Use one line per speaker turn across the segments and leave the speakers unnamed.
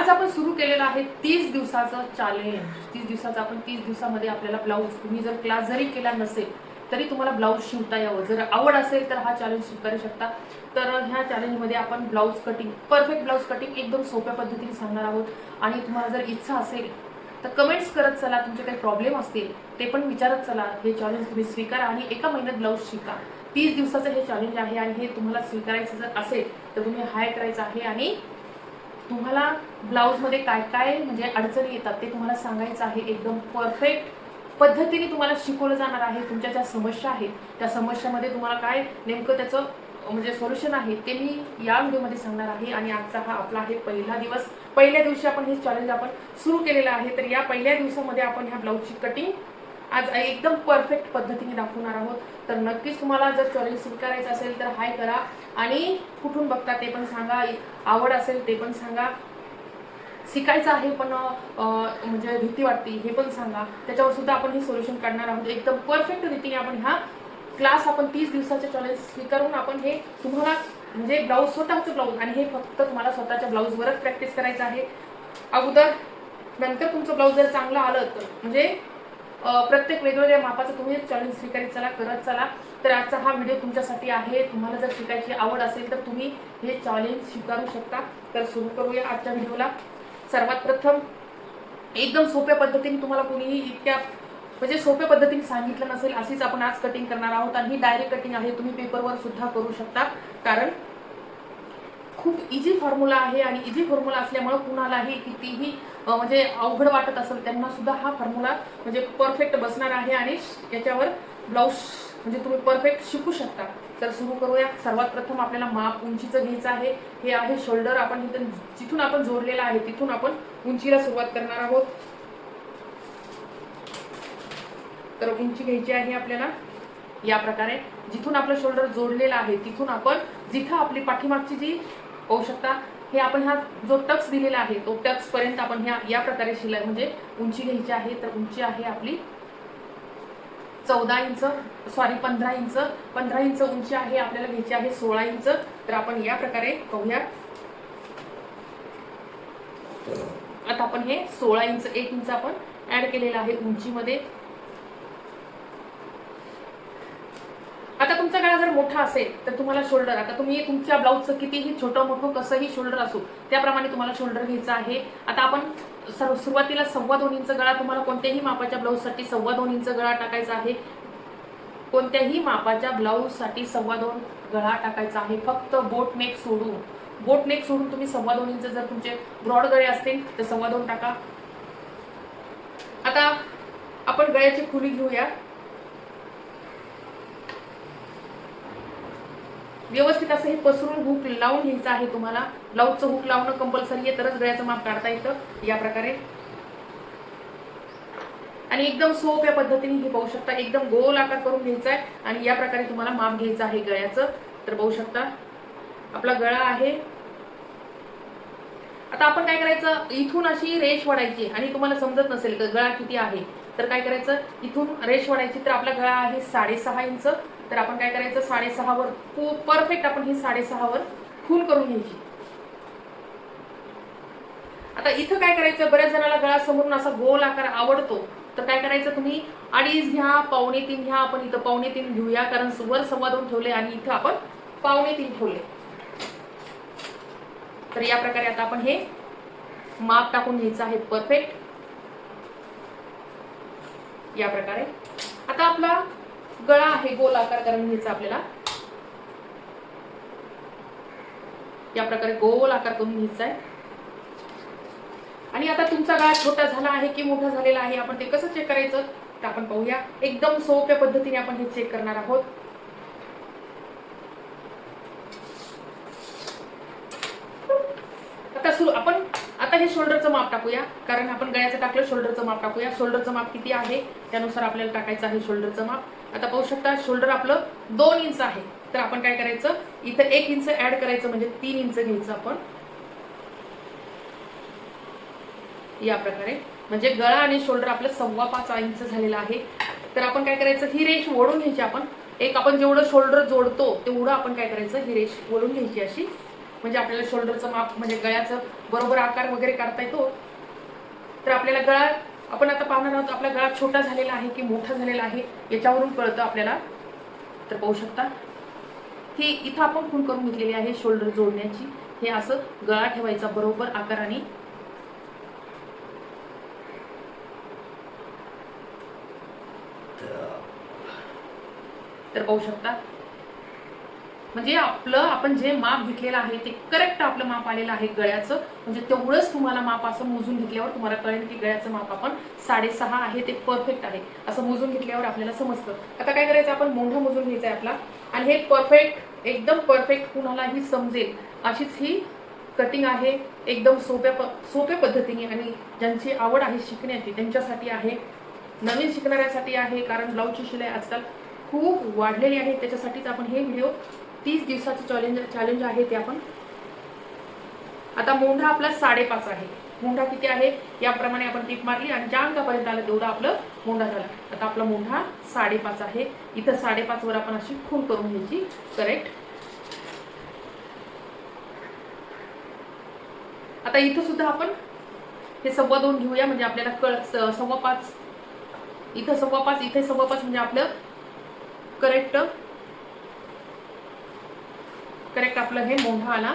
आज आपण सुरू केलेलं आहे तीस दिवसाचं चॅलेंज तीस दिवसाचं आपण तीस दिवसामध्ये आपल्याला ब्लाऊज तुम्ही जर क्लास जरी केला नसेल तरी तुम्हाला ब्लाऊज शिवता यावं. जर आवड असेल तर हा चॅलेंज स्वीकारू शकता. तर ह्या चॅलेंजमध्ये आपण blouse cutting perfect blouse cutting एकदम सोप्या पद्धतीने सांगणार आहोत. आणि तुम्हाला जर इच्छा असेल तर कमेंट्स करत चला. तुमचे काही प्रॉब्लेम असतील ते पण विचारत चला. हे चॅलेंज तुम्ही स्वीकारा आणि एका महिन्यात ब्लाऊज शिका. तीस दिवसाचं हे चॅलेंज आहे आणि हे तुम्हाला स्वीकारायचं जर असेल तर तुम्ही हाय करायचं आहे आणि तुम्हाला ब्लाऊजमध्ये काय काय म्हणजे अडचणी येतात ते तुम्हाला सांगायचं आहे. एकदम परफेक्ट पद्धतीने तुम्हाला शिकवलं जाणार आहे. तुमच्या ज्या समस्या आहेत त्या समस्यामध्ये तुम्हाला काय नेमकं त्याचं म्हणजे सोल्युशन आहे ते मी या व्हिडिओमध्ये सांगणार आहे. आणि आजचा हा आपला आहे पहिला दिवस. पहिल्या दिवशी आपण हे चॅलेंज आपण सुरू केलेलं आहे. तर या पहिल्या दिवसामध्ये आपण ह्या ब्लाऊजची कटिंग आज एकदम परफेक्ट पद्धतीने दाखवणार आहोत. तर नक्कीच तुम्हाला जर चॅलेंज स्वीकारायचं असेल तर हाय करा. आणि कुठून बघता ते पण सांगा. आवड असेल ते पण सांगा. शिकायचं आहे पण म्हणजे भीती वाटते हे पण सांगा. त्याच्यावर सुद्धा आपण हे सोल्युशन काढणार आहोत. एकदम परफेक्ट रीतीने आपण हा क्लास आपण तीस दिवसाचे चॅलेंज स्वीकारून आपण हे तुम्हाला म्हणजे ब्लाऊज स्वतःचं ब्लाऊज आणि हे फक्त तुम्हाला स्वतःच्या ब्लाऊजवरच प्रॅक्टिस करायचं आहे. अगोदर नंतर तुमचं ब्लाऊज जर चांगलं आलं तर म्हणजे प्रत्येक वेगवेगळ्या मापाचं तुम्ही चॅलेंज स्वीकारित चला करत चला. तर आजचा हा व्हिडिओ तुमच्यासाठी आहे. तुम्हाला जर शिकायची आवड असेल तर तुम्ही हे चॅलेंज स्वीकारू शकता. तर सुरू करूया आजच्या व्हिडिओला सर्वात प्रथम एकदम सोप्या पद्धतीने तुम्हाला कोणीही इतक्या म्हणजे सोप्या पद्धतीने सांगितलं नसेल अशीच आपण आज कटिंग करणार आहोत. आणि ही डायरेक्ट कटिंग आहे तुम्ही पेपरवर सुद्धा करू शकता. कारण खूप इझी फॉर्म्युला आहे आणि इझी फॉर्म्युला असल्यामुळं कुणालाही कितीही म्हणजे अवघड वाटत असेल त्यांना सुद्धा हा फॉर्म्युला म्हणजे परफेक्ट बसणार आहे आणि याच्यावर ब्लाऊज म्हणजे तुम्ही परफेक्ट शिकू शकता. तर सुरू करूया. सर्वात प्रथम आपल्याला माप उंचीचं घ्यायचं आहे. हे आहे शोल्डर आपण इथं जिथून आपण जोडलेलं आहे तिथून आपण उंचीला सुरुवात करणार आहोत. तर उंची घ्यायची आहे आपल्याला या प्रकारे. जिथून आपलं शोल्डर जोडलेलं आहे तिथून आपण जिथं आपली पाठीमागची जी पाहू शकता. हे आपण हा जो टक्स दिलेला आहे तो टक्सपर्यंत आपण ह्या या प्रकारे शिलाई म्हणजे उंची घ्यायची आहे तर उंची आहे आपली चौदा इंच सॉरी पंधरा इंच. पंधरा इंच उंची आहे आपल्याला घ्यायची आहे सोळा इंच. तर आपण या प्रकारे पाहूया. आता आपण हे सोळा इंच एक इंच आपण ऍड केलेलं आहे उंचीमध्ये. आता तुमचा गळा जर मोठा असेल तर तुम्हाला शोल्डर आता तुम्ही तुमच्या ब्लाऊजचं कितीही छोटं मोठं कसंही शोल्डर असो त्याप्रमाणे तुम्हाला शोल्डर घ्यायचं आहे. आता आपण सर्व सुरुवातीला सव्वा दोन इंच गळा तुम्हाला कोणत्याही मापाच्या ब्लाऊजसाठी सव्वा दोन इंच गळा टाकायचा आहे. कोणत्याही मापाच्या ब्लाऊजसाठी सव्वा दोन गळा टाकायचा आहे. फक्त बोट नेक सोडून. बोट नेक सोडून तुम्ही सव्वा दोन इंच जर तुमचे ब्रॉड गळे असतील तर सव्वा दोन टाका. आता आपण गळ्याची खुली घेऊया. व्यवस्थित असं हे पसरून हुक लावून घ्यायचं आहे तुम्हाला. ब्लाऊजचं हुक लावणं कंपल्सरी आहे तरच गळ्याचं माप काढता येतं या प्रकारे. आणि एकदम सोप्या पद्धतीने हे पाहू शकता. एकदम गोल आकार करून घ्यायचा आहे आणि या प्रकारे तुम्हाला माप घ्यायचं आहे गळ्याचं. तर पाहू शकता. आपला गळा आहे. आता आपण काय करायचं? इथून अशी रेष वाढायची आणि तुम्हाला समजत नसेल गळा किती आहे? तर काय करायचं? इथून रेष वाढायची तर आपला गळा आहे साडेसहा इंच. तर आपण काय करायचं? साडेसहावर परफेक्ट आपण ही साडेसहावर खून करून घ्यायची. आता इथं काय करायचं? बऱ्याच जणाला गळा समोरून असा गोल आकार आवडतो. तर काय करायचं तुम्ही? अडीच घ्या पावणे तीन घ्या आपण इथं पावणे तीन घेऊया कारण वर सव्वा दोन ठेवले आणि इथं आपण पावणे तीन ठेवले तर या प्रकारे आता आपण हे माप टाकून घ्यायचं आहे परफेक्ट या प्रकारे. आता आपला गळा आहे गोल आकार करून घ्यायचा आपल्याला या प्रकारे गोल आकार करून घ्यायचा आहे. आणि आता तुमचा गळा छोटा झाला आहे की मोठा झालेला आहे आपण ते कसं चेक करायचं तर आपण पाहूया. एकदम सोप्या पद्धतीने आपण हे चेक करणार आहोत. आता सुरू आपण आता हे शोल्डरचं माप टाकूया कारण आपण गळ्याचं टाकलं शोल्डरचं माप टाकूया. शोल्डरचं माप किती आहे? त्यानुसार आपल्याला टाकायचं आहे शोल्डरचं माप. आता पाहू शकता शोल्डर आपलं दोन इंच आहे. तर आपण काय करायचं? इथं एक इंच ऍड करायचं म्हणजे तीन इंच घ्यायचं आपण. या प्रकारे. म्हणजे गळा आणि शोल्डर आपलं सव्वा पाच इंच झालेलं आहे. तर आपण काय करायचं? ही रेश ओढून घ्यायची आपण. एक आपण जेवढं शोल्डर जोडतो तेवढं आपण काय करायचं? ही रेश ओढून घ्यायची अशी. म्हणजे आपल्याला शोल्डरचं माप म्हणजे गळ्याचं बरोबर आकार वगैरे काढता येतो. तर आपल्याला गळा आपण आता पाहणार आहोत आपला गळा छोटा झालेला आहे की मोठा झालेला आहे याच्यावरून कळतं आपल्याला. तर पाहू शकता. ही इथं आपण खूण करून घेतलेली आहे शोल्डर जोडण्याची. हे असं गळा ठेवायचा बरोबर आकाराने. तर पाहू शकता. म्हणजे आपलं आपण जे माप घेतलेलं आहे ते करेक्ट आपलं माप आलेलं आहे गळ्याचं. म्हणजे तेवढंच तुम्हाला माप असं मोजून घेतल्यावर तुम्हाला कळेल की गळ्याचं माप आपण साडेसहा आहे ते परफेक्ट आहे. असं मोजून घेतल्यावर आपल्याला समजतं. आता काय करायचं आपण मोंढा मोजून घ्यायचा आहे आपला. आणि हे परफेक्ट एकदम परफेक्ट कुणालाही समजेल. अशीच ही कटिंग आहे एकदम सोप्या प सोप्या पद्धतीने आणि ज्यांची आवड आहे शिकण्याची त्यांच्यासाठी आहे. नवीन शिकणाऱ्यासाठी आहे कारण ब्लाऊजची शिलाई आजकाल खूप वाढलेली आहे. त्याच्यासाठीच आपण हे व्हिडिओ तीस दिवसाचं चॅलेंज चॅलेंज आहे ते आपण. आता मोंढा आपला साडेपाच आहे. मोंढा किती आहे? याप्रमाणे आपण टीप मारली आणि ज्या अंकापर्यंत आलं तेवढा आपलं मोंढा झाला. आता आपला मोंढा साडेपाच आहे. इथं साडेपाच वर आपण अशी खून करून घ्यायची. करेक्ट आता इथं सुद्धा आपण हे सव्वा दोन घेऊया म्हणजे आपल्याला कळ सव्वा पाच. इथं सव्वा पाच इथे सव्वा पाच म्हणजे आपलं करेक्ट करेक्ट आपलं हे मोठा आला.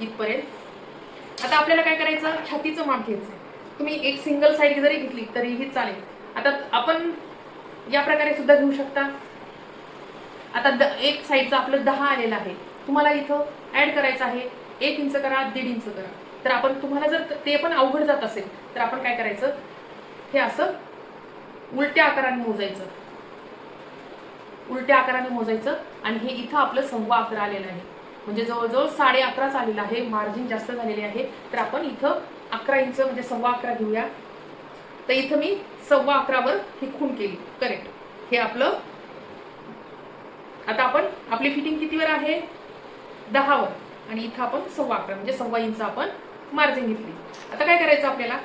इथपर्यंत. आता आपल्याला काय करायचं? छातीचं माप घ्यायचं तुम्ही एक सिंगल साईड जरी घेतली तरीही चालेल. आता आपण या प्रकारे सुद्धा घेऊ शकता. आता द एक साईडचं आपलं दहा आलेलं आहे. तुम्हाला इथं ऍड करायचं आहे. एक इंच करा दीड इंच करा. तर आपण तुम्हाला जर ते पण अवघड जात असेल तर आपण काय करायचं? हे असं उलट्या आकाराने मोजायचं. उलट्या आकाराने मोजायचं आणि हे इथं आपलं सव्वा अकरा आलेलं आहे. म्हणजे जवळजवळ साडे अकराच आलेलं आहे मार्जिन जास्त झालेले आहे. तर आपण इथं अकरा इंच म्हणजे सव्वा अकरा घेऊया. तर इथं मी सव्वा अकरावर ही खून केली. करेक्ट हे आपलं आता आपण आपली फिटिंग कितीवर आहे? दहावर. आणि इथं आपण सव्वा अकरा म्हणजे सव्वा इंच आपण मार्जिन घेतली. आता काय करायचं आपल्याला?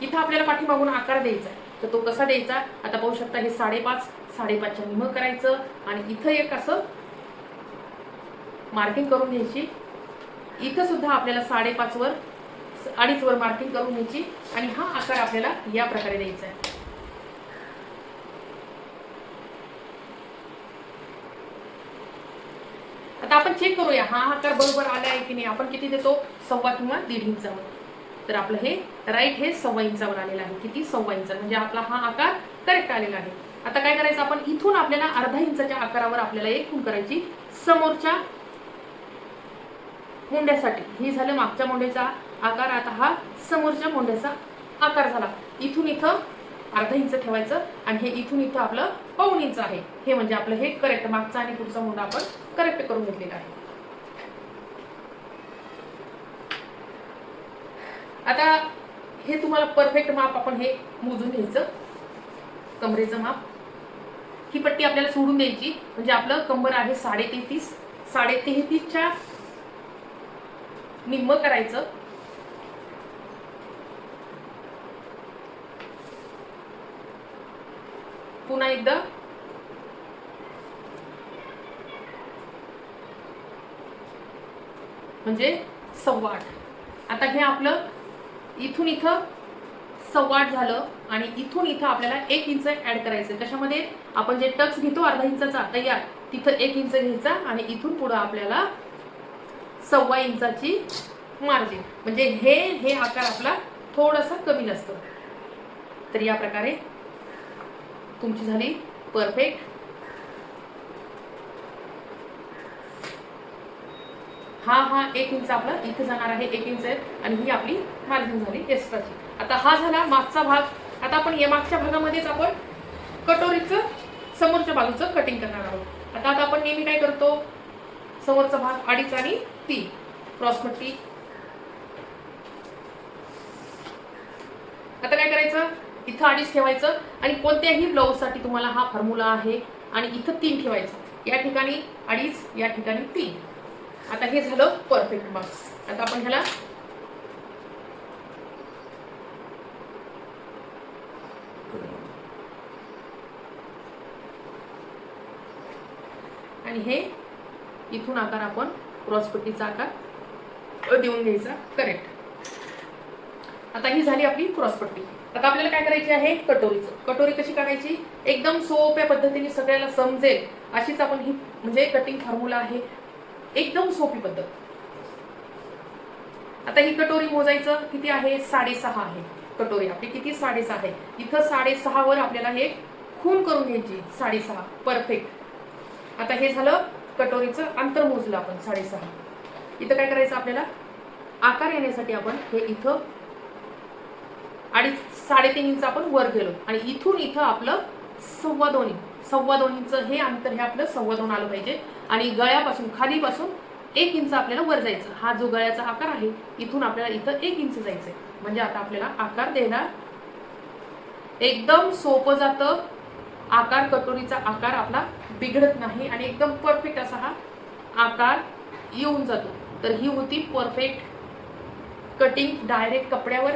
इथं आपल्याला पाठीमागून आकार द्यायचा आहे. तर तो कसा द्यायचा? आता पाहू शकता हे साडेपाच साडेपाचच्या निम करायचं आणि इथं एक असं मार्किंग करून घ्यायची. इथं सुद्धा आपल्याला साडेपाच वर अडीच वर मार्किंग करून घ्यायची आणि हा आकार आपल्याला या प्रकारे द्यायचा आहे. आता आपण चेक करूया हा आकार बरोबर आला आहे की नाही? आपण किती देतो? सव्वा किंवा दीड इंचावर तर आपलं हे राईट हे सव्वा इंचावर आलेलं आहे. किती? सव्वा इंच. म्हणजे आपला हा आकार करेक्ट आलेला आहे. आता काय करायचं? आपण इथून आपल्याला अर्धा इंचाच्या आकारावर आपल्याला एक खूण करायची. समोरच्या मोंड्यासाठी हे झालं मागच्या मोंड्याचा आकार. आता हा समोरच्या मोंड्याचा आकार झाला. इथून इथं अर्धा इंच ठेवायचं आणि हे इथून इथं आपलं पाऊण इंच आहे. हे म्हणजे आपलं हे करेक्ट मागचा आणि पुढचा मोंडा आपण करेक्ट करून घेतलेला आहे. आता हे तुम्हाला परफेक्ट माप आपण हे मोजून घ्यायचं. कमरेचं माप ही पट्टी आपल्याला सोडून द्यायची. म्हणजे आपलं कंबर आहे साडे तेहतीस साडे तेहतीसच्या निम्म करायचं. पुन्हा एकदा. म्हणजे सव्वा आठ. आता हे आपलं इथून इथं सव्वाट झालं आणि इथून इथं आपल्याला एक इंच ऍड करायचं कशामध्ये? आपण जे टक्स घेतो अर्धा इंचाचा तयार तिथं एक इंच घ्यायचा आणि इथून पुढं आपल्याला सव्वा इंचाची मार्जिन म्हणजे हे हे आकार आपला थोडासा कमी नसतो तर या प्रकारे तुमची झाली परफेक्ट हा हा एक इंच आपला इथे जाणार आहे एक इंच आहे आणि ही आपली मार्जिन झाली एक्स्ट्राची आता हा झाला मागचा भाग. आता आपण या मागच्या भागामध्येच आपण कटोरीचं समोरच्या बाजूचं कटिंग करणार आहोत. आता आता आपण नेहमी काय करतो? समोरचा भाग अडीच आणि तीन. क्रॉस मट्टी आता काय करायचं? इथं अडीच ठेवायचं आणि कोणत्याही ब्लाऊजसाठी तुम्हाला हा फॉर्म्युला आहे. आणि इथं तीन ठेवायचं. या ठिकाणी अडीच या ठिकाणी तीन. आता हे झालं परफेक्ट मार्क्स आता आपण ह्याला आणि हे इथून आकार आपण क्रॉसपट्टीचा आकार देऊन घ्यायचा. करेक्ट आता ही झाली आपली क्रॉसपट्टी आता आपल्याला काय करायची आहे? कटोरीचं. कटोरी कशी काढायची? एकदम सोप्या पद्धतीने सगळ्याला समजेल. अशीच आपण ही म्हणजे कटिंग फॉर्म्युला आहे. एकदम सोपी पद्धत. आता ही कटोरी मोजायचं किती आहे? साडेसहा आहे. कटोरी आपली किती? साडेसहा आहे. इथं साडेसहा वर आपल्याला हे खून करून घ्यायची. साडेसहा. परफेक्ट आता हे झालं कटोरीचं अंतर मोजलं आपण साडेसहा. इथं काय करायचं आपल्याला? आकार येण्यासाठी आपण हे इथं अडीच साडेतीन इंच आपण वर गेलो. आणि इथून इथं आपलं सव्वा दोन इंच. सव्वा दोन इंच हे अंतर हे आपलं सव्वा दोन आलं पाहिजे. आणि गळ्यापासून खालीपासून एक इंच आपल्याला वर जायचं. हा जो गळ्याचा आकार आहे इथून आपल्याला इथं एक इंच जायचंय. म्हणजे आता आपल्याला आकार देणार. एकदम सोपं जातं. आकार कटोरीचा आकार आपला बिघडत नाही आणि एकदम परफेक्ट असा हा आकार येऊन जातो. तर ही होती परफेक्ट कटिंग डायरेक्ट कपड्यावर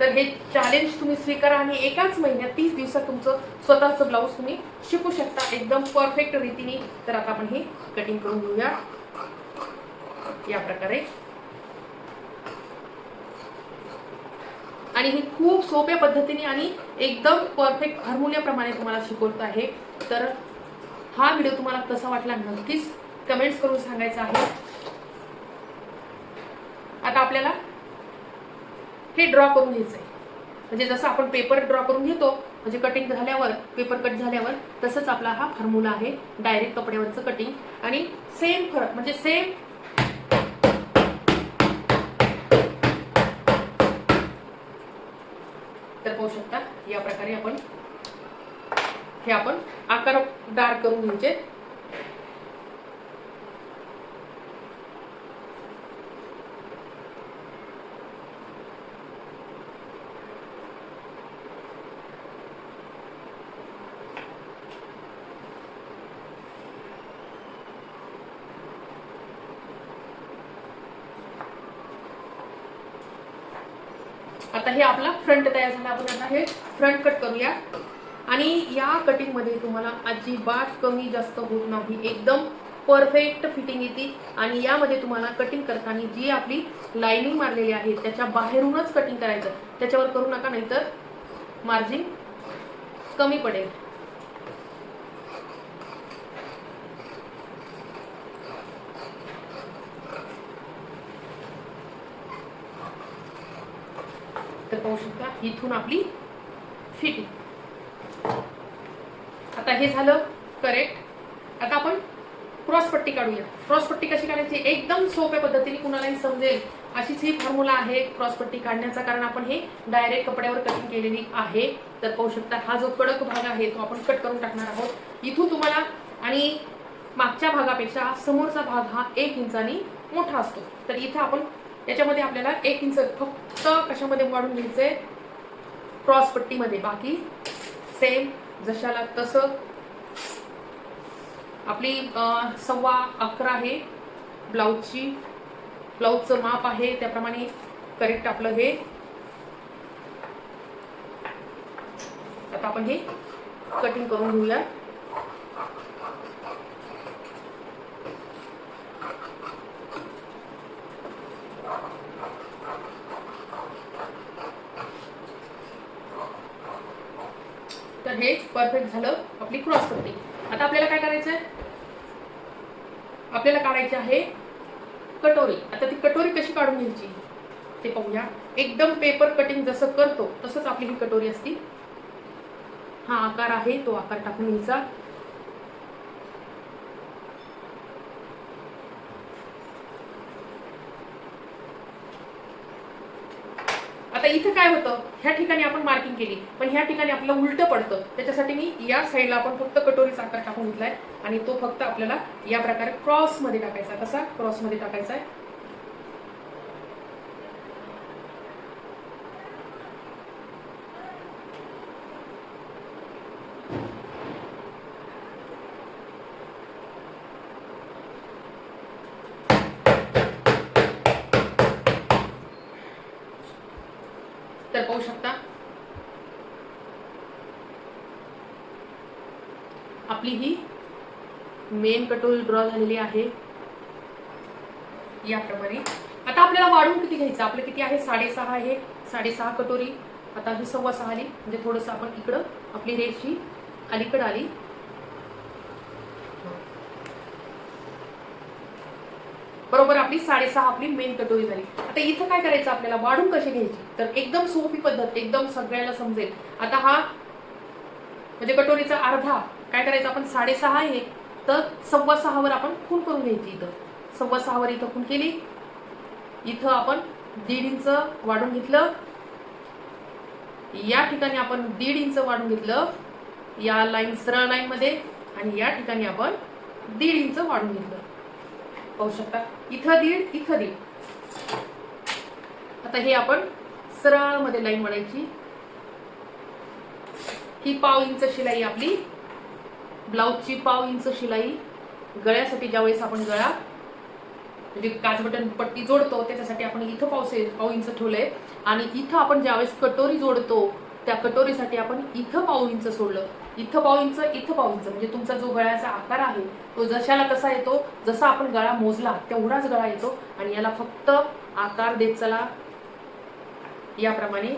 तर हे चॅलेंज तुम्ही स्वीकारा आणि एकाच महिन्यात तीस दिवसात तुमचं स्वतःचं ब्लाऊज तुम्ही शिकू शकता. एकदम परफेक्ट रीतीने. तर आता आपण हे कटिंग करून घेऊया. या प्रकारे. आणि हे खूप सोप्या पद्धतीने आणि एकदम परफेक्ट हार्मोनियाप्रमाणे तुम्हाला शिकवत आहे. तर हा व्हिडिओ तुम्हाला कसा वाटला नक्कीच कमेंट्स करून सांगायचा आहे. आता आपल्याला हे ड्रॉ करून घ्यायचं आहे म्हणजे जसं आपण पेपर ड्रॉ करून घेतो म्हणजे कटिंग झाल्यावर पेपर कट झाल्यावर तसंच आपला हा फॉर्म्युला आहे डायरेक्ट कपड्यावरचं कटिंग आणि सेम फरक म्हणजे सेम तर पाहू शकता या प्रकारे आपण हे आपण आकार डार्क करून घ्यायचे. आता हे आपला फ्रंट तयार झाला. आपण आता हे फ्रंट कट करूया. आणि या कटिंगमध्ये तुम्हाला अजिबात कमी जास्त होत नाही. एकदम परफेक्ट फिटिंग येते. आणि यामध्ये तुम्हाला कटिंग करताना जी आपली लाईनिंग मारलेली आहे त्याच्या बाहेरूनच कटिंग करायचं. त्याच्यावर करू नका नाहीतर मार्जिन कमी पडेल तर पाहू शकता इथून आपली फिटिंग. आता हे झालं करेक्ट आता आपण क्रॉस पट्टी काढूया. क्रॉस पट्टी कशी काढायची? एकदम सोप्या पद्धतीने कुणालाही समजेल अशीच ही फॉर्म्युला आहे. क्रॉस पट्टी काढण्याचा कारण आपण हे डायरेक्ट कपड्यावर कटिंग केलेली आहे. तर पाहू शकता हा जो कडक भाग आहे तो आपण कट करून टाकणार आहोत. इथून तुम्हाला आणि मागच्या भागापेक्षा समोरचा भाग हा एक इंचानी मोठा असतो. तर इथं आपण याच्यामध्ये आपल्याला एक इंच फक्त कशामध्ये वाढून घ्यायचं आहे क्रॉस पट्टीमध्ये. बाकी सेम जशाला तसं. आपली सव्वा अकरा आहे ब्लाऊजची. ब्लाऊजचं माप आहे त्याप्रमाणे करेक्ट आपलं हे. आता आपण हे कटिंग करून घेऊया हे परफेक्ट झालं. आपली क्रॉस कटिंग आता आपल्याला काय करायचंय? आपल्याला काढायची आहे कटोरी. आता ती कटोरी कशी काढून घ्यायची? ते पाहूया. एकदम पेपर कटिंग जसं करतो तसंच आपली ही कटोरी असती. हा आकार आहे तो आकार टाकून घ्यायचा. आता इथं काय होतं? ह्या ठिकाणी आपण मार्किंग केली. पण ह्या ठिकाणी आपल्याला उलटं पडतं. त्याच्यासाठी मी या साईडला आपण फक्त कटोरीचा आकार टाकून घेतलाय. आणि तो फक्त आपल्याला या प्रकारे क्रॉसमध्ये टाकायचा कसा? क्रॉसमध्ये टाकायचा आहे तर पाहू शकता आपली ही मेन कटोरी ड्रॉ झालेली आहे. याप्रमाणे. आता आपल्याला वाढून किती घ्यायचं? आपलं किती आहे? साडेसहा आहे. साडेसहा कटोरी. आता ही सव्वा सहा आली. म्हणजे थोडंसं आपण इकडं आपली रेष ही अलीकडं आली. बरोबर आपली साडेसहा आपली मेन कटोरी झाली. आता इथं काय करायचं आपल्याला? वाढून कशी घ्यायची? तर एकदम सोपी पद्धत एकदम सगळ्याला समजेल. आता हा म्हणजे कटोरीचा अर्धा काय करायचं आपण? साडेसहा आहे. तर सव्वा सहावर आपण खून करून घ्यायची इथं. सव्वा सहावर इथं खून केली. इथं आपण दीड इंच वाढून घेतलं. या ठिकाणी आपण दीड इंच वाढून घेतलं. या लाईन सरळ लाईन मध्ये आणि या ठिकाणी आपण दीड इंच वाढून घेतलं. पाहू शकता? इथं दीड इथं दीड. आता हे आपण सरळमध्ये लाईन म्हणायची. ही पाव इंच शिलाई आपली ब्लाऊजची पाव इंच शिलाई गळ्यासाठी ज्यावेळेस आपण गळा म्हणजे काच बटन पट्टी जोडतो त्याच्यासाठी आपण इथं पाव पाव इंच ठेवलंय. आणि इथं आपण ज्यावेळेस कटोरी जोडतो त्या कटोरीसाठी आपण इथं पाव इंच सोडलं. इथं पाव इंच इथं पाव इंच. म्हणजे तुमचा जो गळ्याचा आकार आहे तो जशाला कसा येतो जसा आपण गळा मोजला तेवढाच गळा येतो. आणि याला फक्त आकार देत चला. याप्रमाणे.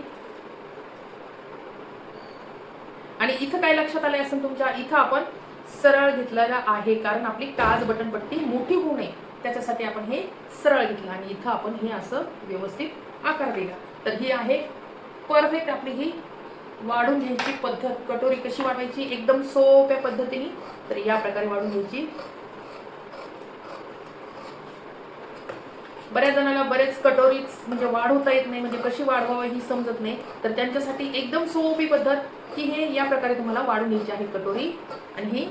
आणि इथं काय लक्षात आलंय असेल तुमच्या इथं आपण सरळ घेतलेला आहे. कारण आपली काज बटनपट्टी मोठी होऊ नये. त्याच्यासाठी आपण हे सरळ घेतलं. आणि इथं आपण हे असं व्यवस्थित आकार दिला. तर ही आहे परफेक्ट आपली ही वाढून घ्यायची पद्धत. कटोरी कशी वाढवायची? एकदम सोप्या पद्धतीने. तर या प्रकारे वाढून घ्यायची. बऱ्याच जणांना बरेच कटोरीच म्हणजे वाढवता येत नाही. म्हणजे कशी वाढवावं ही समजत नाही. तर त्यांच्यासाठी एकदम सोपी पद्धत. की हे या प्रकारे तुम्हाला वाढून घ्यायची आहे कटोरी. आणि ही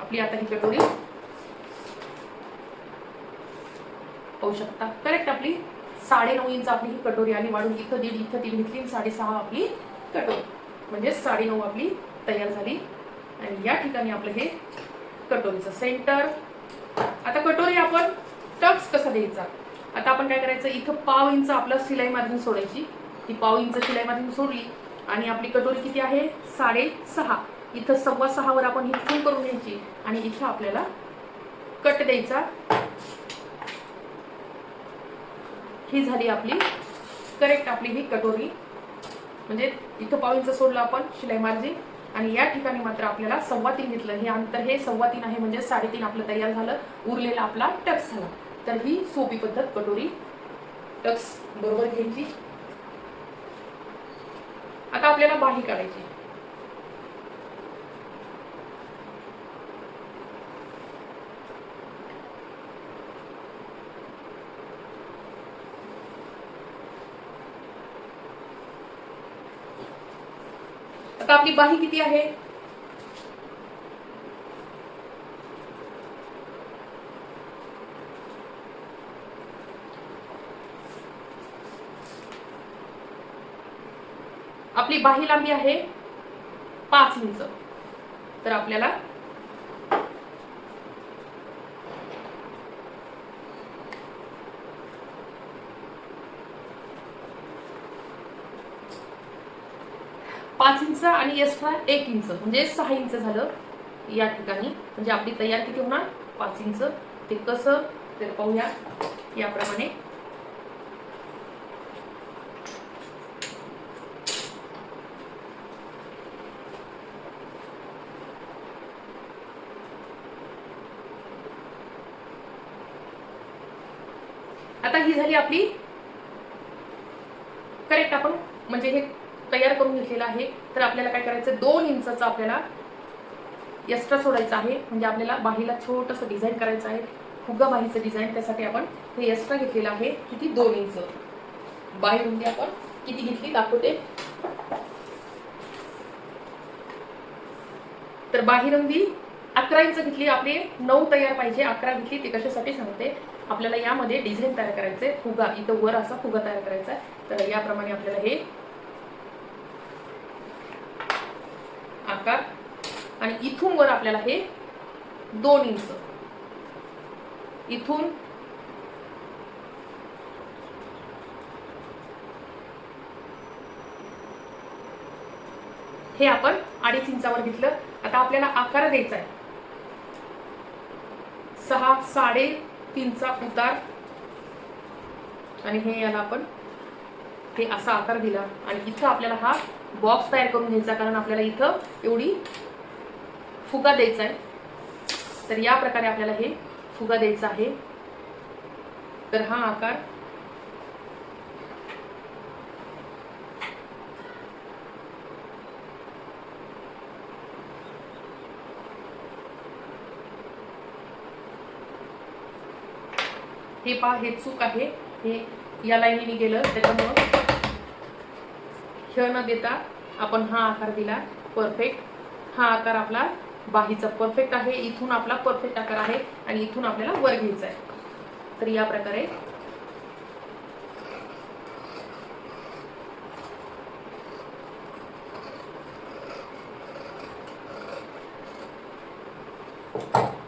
आपली आता ही कटोरी पाहू शकता. करेक्ट आपली साडे नऊ इंच आपली ही कटोरी आली वाढून इथं दीड इथं तीन घेतली साडेसहा आपली कटोरी. म्हणजे साडे नऊ आपली तयार झाली. आणि या ठिकाणी आपलं हे कटोरीचं सेंटर आता कटोरी आपण टक्स कसा द्यायचा? आता आपण काय करायचं इथं पाव इंच आपलं शिलाई मार्जिन सोडायची. ती पाव इंच शिलाई मार्जिन सोडली आणि आपली कटोरी किती आहे? साडेसहा इथं सव्वा सहावर आपण ही फुल करून घ्यायची आणि इथं आपल्याला कट द्यायचा. ही झाली आपली करेक्ट आपली ही कटोरी. म्हणजे इथं पाव इंच सोडलं आपण शिलाई मार्जिन. आणि या ठिकाणी मात्र आपल्याला सव्वा तीन घेतलं. हे अंतर हे सव्वा तीन आहे म्हणजे साडेतीन आपलं तयार झालं. उरलेला आपला टक्स झाला. तर ही सोपी पद्धत कटोरी. टक्स बरोबर घ्यायची. आता आपल्याला बाही काढायची. आता आपली बाही किती आहे आपली बाही लांबी आहे. पाच इंच तर आपल्याला पाच इंच आणि एक्स्ट्रा एक इंच म्हणजे सहा इंच झालं या ठिकाणी. म्हणजे आपली तयार किती होणार? पाच इंच ते कसं? तर पाहूया. याप्रमाणे ही आपली करेक्ट आपण म्हणजे हे तयार करून घेतलेलं आहे. तर आपल्याला काय करायचं दोन इंचाचं आपल्याला एक्स्ट्रा सोडायचं आहे. म्हणजे आपल्याला बाहीला छोटंसं डिझाईन करायचं आहे. फुगा बाहीचं डिझाईन त्यासाठी आपण हे एक्स्ट्रा घेतलेलं आहे. किती? दोन इंच. बाही रुंदी आपण किती घेतली दाखवते. तर बाही रुंदी अकरा इंच घेतली आपली नऊ तयार पाहिजे अकरा घेतली ते कशासाठी सांगते. आपल्याला यामध्ये डिझाईन तयार करायचंय. फुगा इथं वर असा फुगा तयार करायचा आहे. तर याप्रमाणे आपल्याला हे आकार आणि इथून वर आपल्याला हे दोन इंच. इथून हे आपण अडीच इंचावर घेतलं. आता आपल्याला आकार द्यायचा आहे. सहा साडे तीनचा उतार. आणि हे याला आपण हे असा आकार दिला. आणि इथं आपल्याला हा बॉक्स तयार करून घ्यायचा कारण आपल्याला इथं एवढी फुगा द्यायचा आहे. तर या प्रकारे आपल्याला हे फुगा द्यायचा आहे. तर हा आकार हे पहा हे चूक आहे. हे या लाईनीने गेलं त्याच्यामुळं खेळ न देता आपण हा आकार दिला परफेक्ट हा आकार आपला बाहीचा परफेक्ट आहे. इथून आपला परफेक्ट आकार आहे आणि इथून आपल्याला वर घ्यायचा आहे. तर या प्रकारे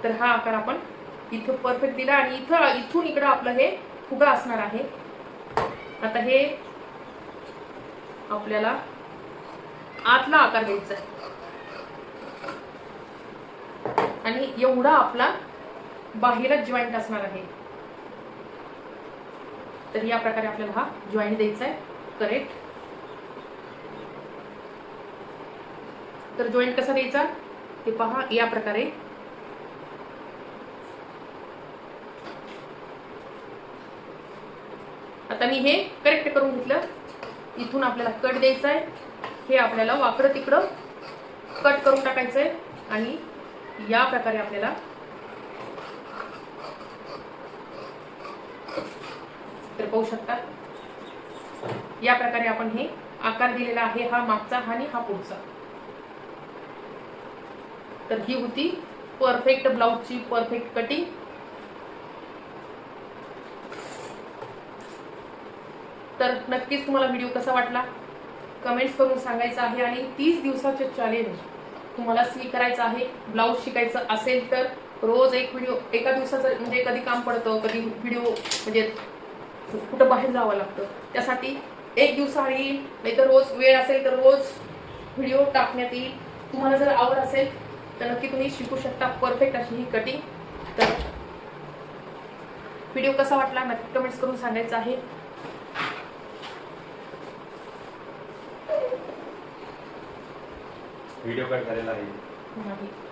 तर हा आकार आपण इथं परफेक्ट दिला आणि इथं इथून इकडं आपलं हे फुगा असणार आहे. आता हे आपल्याला आतला आकार द्यायचा आहे. आणि एवढा आपला बाहेरच जॉईंट असणार आहे. तर या प्रकारे आपल्याला हा जॉईंट द्यायचा आहे. करेक्ट तर जॉईंट कसा द्यायचा? ते पहा या प्रकारे आता मी हे करेक्ट करून घेतलं. इथून आपल्याला कट द्यायचा आहे. हे आपल्याला वाकडं तिकडं कट करून टाकायचं आहे. आणि या प्रकारे आपल्याला तर पाहू शकता. या प्रकारे आपण हे आकार दिलेला आहे हा मागचा आणि हा पुढचा. तर ही होती परफेक्ट ब्लाऊजची परफेक्ट कटिंग तर नक्कीच तुम्हाला व्हिडिओ कसा वाटला? कमेंट्स करून सांगायचं आहे आणि तीस दिवसाचे चॅलेंज तुम्हाला स्वीकारायचं आहे. ब्लाऊज शिकायचं असेल तर रोज एक व्हिडिओ एका दिवसाचं म्हणजे कधी काम पडतं कधी व्हिडिओ म्हणजे कुठं बाहेर जावं लागतं. त्यासाठी एक दिवसाआड येईल नाहीतर रोज वेळ असेल तर रोज व्हिडिओ टाकण्यात येईल. तुम्हाला जर आवड असेल तर नक्की तुम्ही शिकू शकता. परफेक्ट अशी ही कटिंग तर व्हिडिओ कसा वाटला? नक्की कमेंट्स करून सांगायचं आहे.
व्हिडिओ कट झालेला आहे.